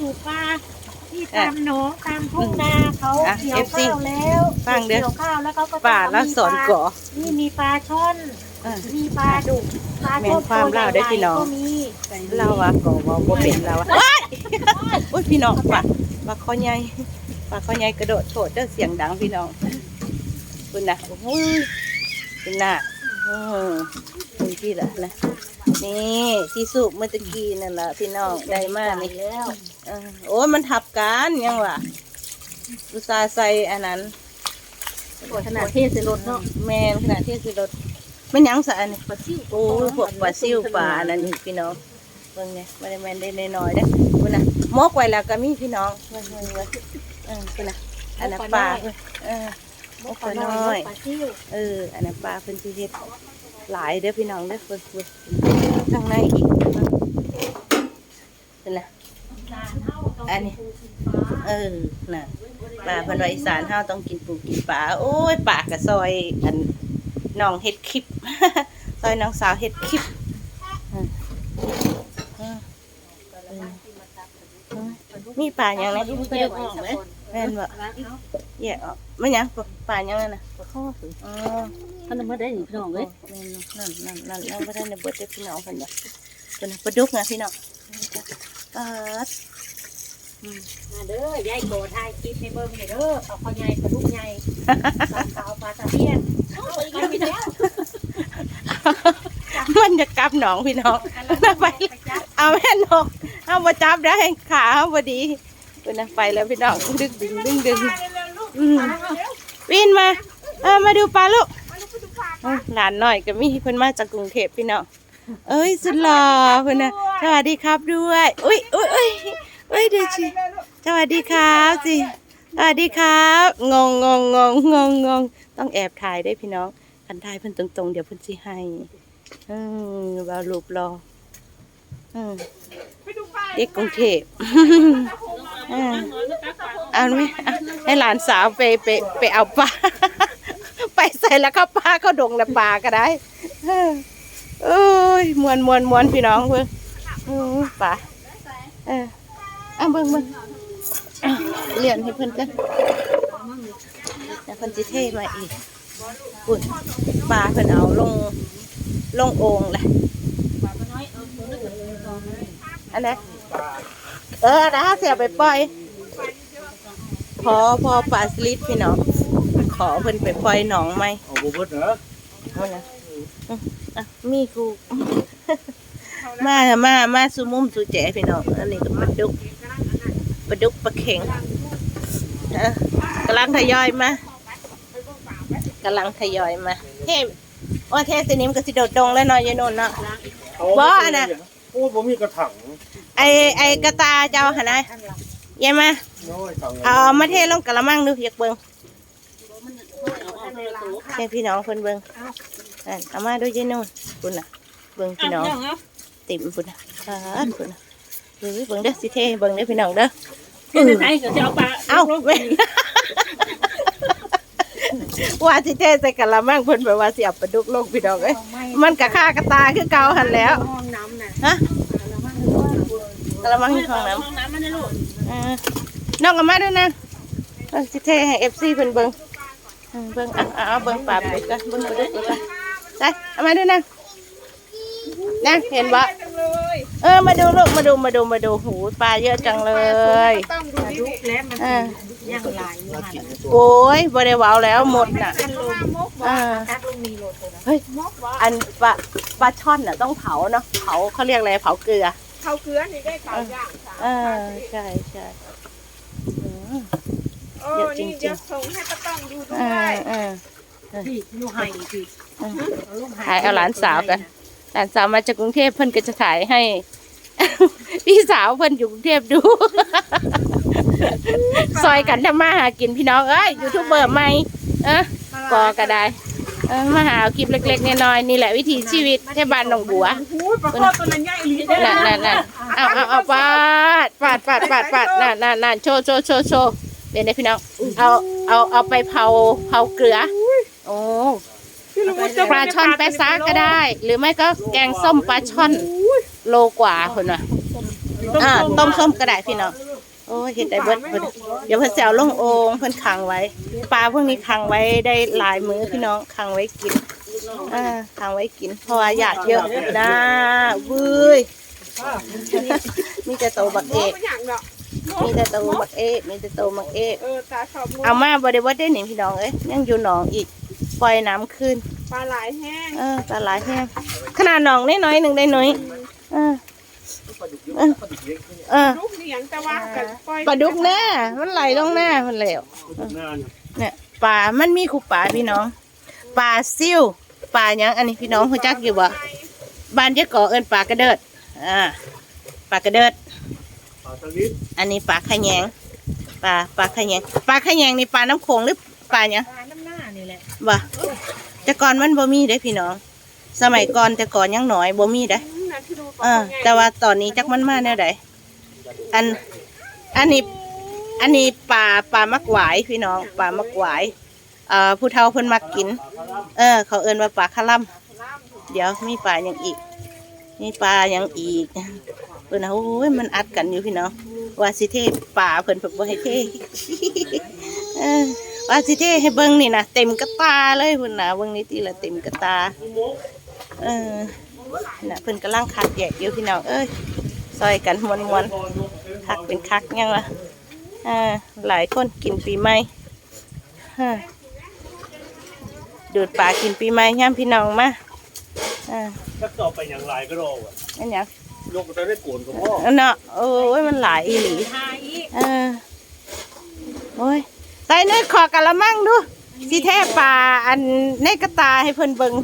ปลูกปลาที่ตามหนองตามทุ่งนาเขาอะเกี่ยว FC ข้าวแล้วฟังเด้อเกี่ยวข้าวแล้วเขาก็ป่าแล้วสอนก่อนี่มีปลาช่อนเออมีปลาดุกปลาแม่นความลาวได้อพี่น้อง ก็มีเราอะก็เว่าบ่เป็นเราอะว้ายโอ้ยพี่น้องป่ะปลาคอใหญ่ปลาคอใหญ่กระโดดโถดเด้อเสียงดังพี่น้องคุณนะโอ้ยคุณน่ะอืมคุณพี่ละนะนี่ที่สูบเมื่อตะกี้นั่นล่ะพี่น้องได้มากนี่ แล้วเออโอ้ยมันทับกันยังวะอุตส่าห์ใส่อันนั้นขนาดเทศรถเนาะแมนขนาดที่สิรถไม่ยั้งสะอันนี้ปลาซิ่วโอ้ยพวกปลาซิวปลาอันนั้นอีกพี่น้องเบิ่งเนี่ยไม่ได้แมนได้น้อยๆเด้อคุณน่ะมอกไว้แล้วก็มีพี่น้องเบิ่งเบิ่งเบิ่งเออคุณน่ะอันนั้นปลาเออมอกปลาน้น้ออยยปลาซิ่วเอออันนั้นปลาเพิ่นสิเฮ็ดหลายเด้อพี่น้องเด้อเพิ่นเพิ่นข้างในอีกเป็นล่ะ อันนี้ เออน่ะปลาเพันวาอีสานเฮาต้องกินปูกินปลาโอ้ยปลากระซอยอันน้องเฮ็ดคลิป ซอยน้องสาวเฮ็ดคลิปอืมอืมอืมมีปลาหยังไงเกี่ยวออกไหมแม่นบ่แยกออกไม่หยังปลาหยังนั่นน่ะปลาข้อถืออ๋อท่านมาได้หนิพี่น้องโอ้เอ้ยแม่นนั่นนั่นนั่นนั่นบ่ได้ในเบิดเด้อพี่น้องเพิ่นบ่เพิ่นน่ะปลาดุกนะพี่น้องปลาด มาเด้อยายโกถ่ายคลิปให้เบิ่งให้เด้อเขาเขาใหญ่ปลาลูกใหญ่ปลาขาวปลาตะเพียนเอาไปอีกแล้วมันจะกลับหนองพี่น้องน่าไปเอาแม่นกเอามาจับได้ขาเอาพอดีเป็นนะไปแล้วพี่น้องดึงดึงดึงดึงวินมาเออมาดูปลาลูกหลานหน่อยก็มีเพิ่นมาจากกรุงเทพพี่น้องเอ้ยสุดหล่อเพิ่นนะสวัสดีครับด้วย อุ้ยอุ้ยอุ้ย อุ้ยเดี๋ยวสิสวัสดีครับสิสวัสดีครับ งงงงงงงงงงต้องแอบถ่ายได้พี่น้องคันถ่ายเพิ่นตรงๆ เดี๋ยวเพิ่นสิให้อืมว่ารูปรออืมเด็กกรุงเทพอ่าเอาไหมอะให้หลานสาวไปไปไปเอาปลา ไปใส่แล้วเข้าปลาเข้าดงแล้วปลาก็ได้เออเอ้ยมวนมวนมวนพี่น้องเพื่อนอือปลาเออ อะเบิ่งเบิ่งอะเลียนให้เพื่อนกันแล้วเพิ่นจิเทมาอีกปุ่นปลาเพิ่นเอาลงลงโอ่งแหละอันไหนเออนะเสียไปปล่อย พอพอปลาสลิดพี่น้องขอเพิ่นไปปล่อยหนองไหมเอาบ่เบิดเหรอเอานะอืมอะมีกู มามามาสู่มุมสู่แจพี่น้องอันนี้ก็ปลาดุก ปลาดุกปลาเข็งเออกำลังทยอยมากำลังทยอยมาเทพว่าเทพสนิมก็สิโดดดงแล้วเนอยยายนนท์เนาะเอาบ่อันน่ะ โอ้บ่มีกระถังไอไอกระตาเจ้าหนนะยายมาน้อยถังเอาเอามาเทลงกระมังดูอยากเบิ่งให้พี่น้องเพิ่นเบิ่งนั่นเอามาดูยายนุ่นคุณน่ะ เบิ่งพี่น้อง ติ่มคุณน่ะอ่าคุณน่ะ เฮ้ยเบิ่งเด้อสิเทเบิ่งเด้อพี่น้องเด้อเป็นไงก็จะเอาปลาเอ้าแม่ว่าสิเทใส่กระมังเพิ่นแบบว่าสิเอาปลาดุกลงพี่น้องเอ้ยมันกะค่ากระตาคือเก่าหันแล้วห้องน้ำน่ะฮะกระมังที่ห้องน้ำห้องน้ำมันนะลูกอ่าน้องเอามาด้วยนะเราสิเทให้เอฟซีเพิ่นเบิ่งอืมเบิ่งอะอะเอาเบิ่งปลาไปกันเบิ่งไปด้วยกันได้เอามาด้วยนะนะเห็นบ่ เออมาดูลูกมาดูมาดูมาดูหูปลาเยอะจังเลยต้องดูดุแล้วมันอ่ายังหลายอยู่หันโอ้ยบ่ได้เว้าแล้วหมดน่ะกันลงมกว่าคัดลงมีโหลดเลยนะเฮ้ยอันปลาปลาช่อนน่ะต้องเผาเนาะเผาเขาเรียกอะไรเผาเกลือ เขาเกลือนี่ได้เขาย่างค่ะเออใช่ใช่อืมโอ้เยอะจรินี่งๆเดี๋ยวส่งให้ป้าต้องดูด้เอวอยเออ พี่ลูกไห้พี่ถ่ายเอาหลานสาวกัน หลานสาวมาจากกรุงเทพเพิ่นก็จะถ่ายให้ พี่สาวเพิ่นอยู่กรุงเทพดู ซอยกันทำมาหากินพี่น้องเอ้ยยูทูบเบอร์ใหม่เออก็ก็ได้เออมาหาคลิปเล็กๆน้อยๆนี่แหละวิถีชีวิตที่บ้านหนองบัวหูยปลาคอตัวนั้นใหญ่ลีได้นั่นนั่นนั่นเอาเอาเอาปาดปาดปาดปาดปาดนั่นนั่นนั่นโชว์โชว์โชว์โชว์เดี๋ยวนะพี่น้องเอาเอาเอาไปเผาเผาเกลือ โอ้ ปลาช่อนแปะซาก็ได้ หรือไม่ก็แกงส้มปลาช่อนโลกว่าคนน่ะอ่าต้มส้มก็ได้พี่น้องโอ้ยเห็ดได้เบิดเพิ่นเดี๋ยวเพิ่นจะเอาลงโอ่งเพิ่นขังไว้ ปลาพวกนี้ขังไว้ได้หลายมื้อพี่น้องขังไว้กินอ่าขังไว้กินเพราะว่าอยากเยอะนะเว้ยมีแต่โตบักโอ้เอกไม่อย่างดอกมีแต่โตบักเอกมีแต่โตบักเอกเออตาชอบมูเอามาบ่ได้ว่าได้หนิพี่น้องเอ้ยยังอยู่หนองอีก ปล่อยน้ำขึ้นปลาหลายแห้งเออปลาหลายแห้งขนาดหนองน้อยๆหนึ่งได้น้อยเออเออเออลูกเลี้ยงแต่ว่ากันปล่อยปลาดุกหน้ามันไหลลงหน้ามันแล้วงานเนี่ยปลามันมีคู่ปลาพี่น้องปลาซิ่วปลาหยังอันนี้พี่น้องรู้จักอยู่บ่บ้านเจ๊ก่อเอิ้นปลากระเดิดอ่าปลากระเดิดปลาสลิดอันนี้ปลาขะแยงปลาปลาขะแยงปลาขะแยงนี่ปลาน้ำโขงหรือปลาหยังปลา บ่แต่ก่อนมันบ่มีเด้พี่น้อง สมัยก่อนแต่ก่อนยังน้อยบ่มีเด้อืมนะที่ดูปเออ แต่ว่าตอนนี้จักมันมาแนวใดอัน อันนี้ อันนี้ปลาปลามักหวายพี่น้องปลามักหวายเอ่อผู้เฒ่าเพิ่นมักกิน เออ เขาเอิ้นว่าปลาคาล่ำเดี๋ยวมีปลาอย่างอีก มีปลาอย่างอีกเพิ่นนะโอ้ยมันอัดกันอยู่พี่น้องว่าสิเทปลาเพิ่นเพิ่นบ่ให้เทเออ ว่าสิเทให้เบิ่งนี่นะเต็มกระตาเลยเพิ่นน่ะเบิ่งนี่ติละเต็มกระตา เออน่ะเพิ่นกำลังคัดแยกอยู่พี่น้องเอ้ยซอยกันมวนๆคักเป็นคักยังวะอ่าหลายคนกินปีใหม่ฮะดูดปลากินปีใหม่ย่ามพี่น้องมาอ่าถ้าต่อไปอย่างไรก็รออะอันหยังยกไปได้โกนกับพ่ออันเนาะโอ้ยมันหลายอีหลีทาอีกเออโอ้ยใส่เนื้อขอกะละมังดูสิแท้ปลาอันในกระตาให้เพิ่นเบิ่ง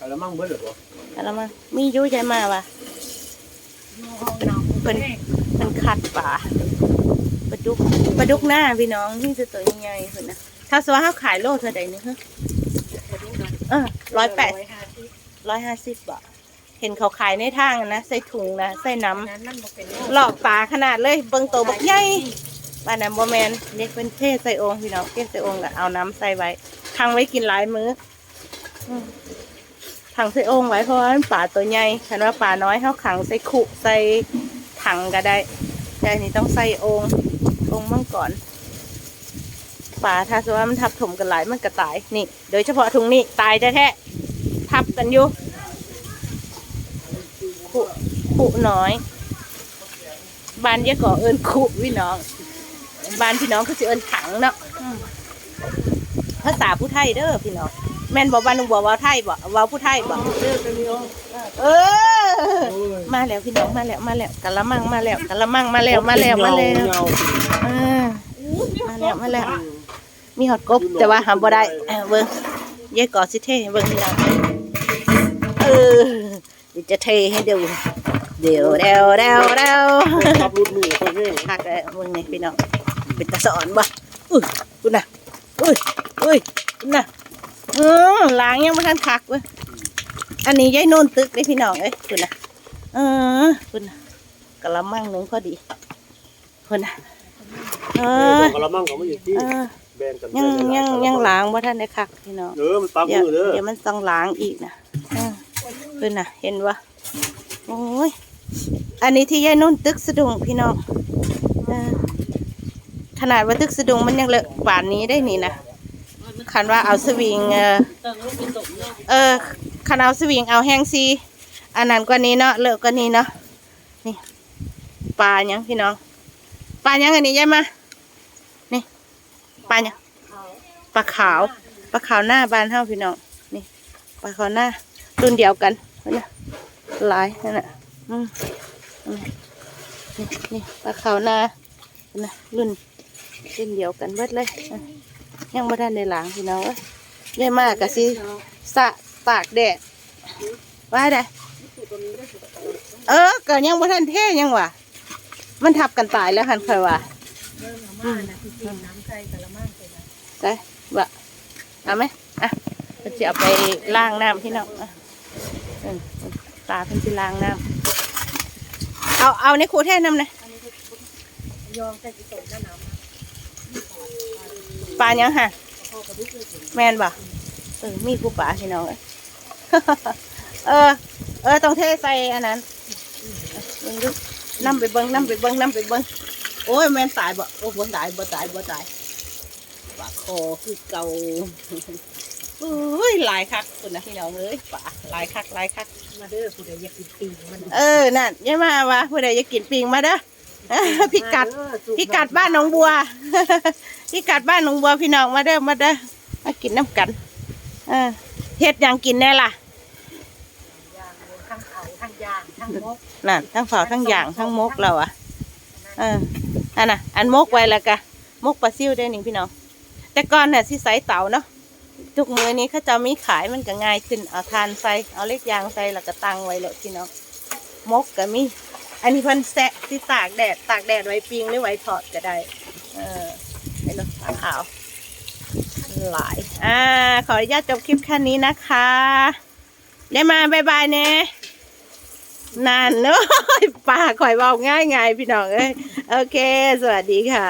อะไรมั่งเบิ้ลหรือเปล่ากะละมังมีอยู่ใจมาวะเอาหนองเพิ่นเพิ่นคัดปลาปลาดุกปลาดุกหน้าพี่น้องนี่จะตัวใหญ่ๆเพิ่นนะถ้าสมมุติว่าเฮาขายโลเท่าใดนี่ฮะเออร้อยแปดห้าสิบร้อยห้าสิบบาทเห็นเขาขายในทางอะนะ ใส่ถุงนะ ใส่น้ำนั้นมันบ่เป็นหลอกปลาขนาดเลย เบิ่งโตบักใหญ่ บ้านนั้นบ่แมนเรียกเป็นเทใส่องค์พี่น้องเทใส่องค์ก็เอาน้ำใส่ไว้ทังไว้กินหลายมื้อถังใส่องค์ไว้เพราะว่าปลาตัวใหญ่คันว่าปลาน้อยเฮาขังใส่ขุใส่ถังก็ได้แต่อันนี้ต้องใส่องค์องค์มังกรปลาถ้าสมมติว่ามันทับถมกันหลายมันก็ตายนี่ โดยเฉพาะถุงนี้ตายแท้ๆทับกันอยู่ขุขุน้อยบ้านเยอะก่อเอิญคุพี่น้อง บ้านพี่น้องก็จะเอิญถังเนาะอืมภาษาผู้ไทยเด้อพี่น้องแม่นบอกบ้านหนุ่มบอกว่าไทยบอกว่าผู้ไทยบอกเออ มาแล้วพี่น้องมาแล้วมาแล้วกะละมังมาแล้วกะละมังมาแล้วมาแล้วมาแล้วเออมาแล้วมาแล้ว มีหอดกบแต่ว่าหาบ่ได้เออเบิ้งเยอะก่อสิเทให้เบิ้งพี่น้องเออเดี๋ยวจะเทให้ดูเดี๋ยวเดี๋ยวเดี๋ยวเดี๋ยวขับรถมือคนนี้คักเลยมึงนี่พี่น้อง เป็นตาสอนบ่อุ้ยคุณน่ะอุ้ยอุ้ยคุณน่ะอือล้างยังไม่ทันคักเว้ยอันนี้ยายโน่นตึกเลยพี่น้องเอ้ยคุณน่ะเออคุณน่ะกะละมังหนึ่งพอดีคุณน่ะเออกระมังก็ไม่อยู่ที่เออแบนกันยังยังยังล้างว่าท่านได้คักพี่น้องเออมันปักเดี๋ยวมือเด้อเดี๋ยวมันต้องล้างอีกนะเออคุณน่ะ เห็นวะโอ้ยอันนี้ที่ยายโน่นตึกสะดุงพี่น้องเออ ขนาดว่าตึกสะดุงมันยังเลอะป่านนี้ได้นี่นะคันว่าเอาสวิง เออเออคันเอาสวิงเอาแห้งซีอันนั้นกว่านี้เนาะเลอะกว่านี้เนาะนี่ปลายังพี่น้องปลายังอันนี้ยายมานี่ปลายังปลาขาวปลาขาวหน้าบานเท่าพี่น้องนี่ปลาขาวหน้ารุ่นเดียวกันเนไหมหลายนั่นแหละอืมนี่นี่ปลาขาวหน้านะรุ่น เส้นเดียวกันเบิดเลยยังไม่ทันได้ล้างพี่น้องเยยายมากกะสิสะตากแดดว่าได้เออเก็ยังไม่ทันเท่ยังวะมันทับกันตายแล้วคันคอยว่าเริ่มเอามานะใส่บะเอาไหมอะเพิ่นจะเอาไปล้างน้ำพี่น้องอะตาเพิ่นจะล้างน้ำเอาเอาในครูแท่น้ำนะยองใส่กี่ตกหน้าน้ำ ปลายังฮะพอกระดุกเลยถึงแม่นบ่เออมีผู้ป่าพี่น้องเอ้ยเออ เออต้องเทใส่อันนั้นมึงดูนํไปเบิ่งนํไปเบิ่งนํไปเบิ่งโอ้ยแม่นตายบ่โอ้บ่ตายบ่ตายบ่ตายปากคอคือเก่าโอ้ยหลายคักคุณนะพี่น้องเอ้ยป่าหลายคักหลายคักมาเด้อผู้ใดอยากกินปีกมันเออนั่นยังมาวะผู้ใดจะกินปิงมาเด้อ พิกัดมาเอสูบพิกัดบ้านหนองบัวพิกัดบ้านหนองบัวพี่น้องมาเด้อมาเด้อมากินน้ำกันเออเฮ็ดหยังกินแน่ล่ะยางทั้งเขาทั้งยางทั้งมกนั่นทั้งเผาทั้งย่างทั้งมกเราอะเอออันน่ะ อันมกไว้แล้วกะมกปลาซิวได้หนึ่งพี่น้อง แต่ก่อนเนี่ยสิใส่เตาเนาะทุกมือนี้เขาจะมีขายมันก็ง่ายขึ้นเอาทานใส่เอาเล็กยางใส่แล้วก็ตั้งไว้เลยพี่น้องมกก็มี อันนี้เพิ่นแซะที่ตากแดดตากแดดไว้ปิ้งหรือไว้ทอดก็ได้ เออไอ้เนาะขาวหลาย อ่า ขออนุญาตจบคลิปแค่นี้นะคะ ได้มาบายบายเน่นานเนาะป่าข่อยเบาง่ายไงพี่น้องเอ้ย โอเค สวัสดีค่ะ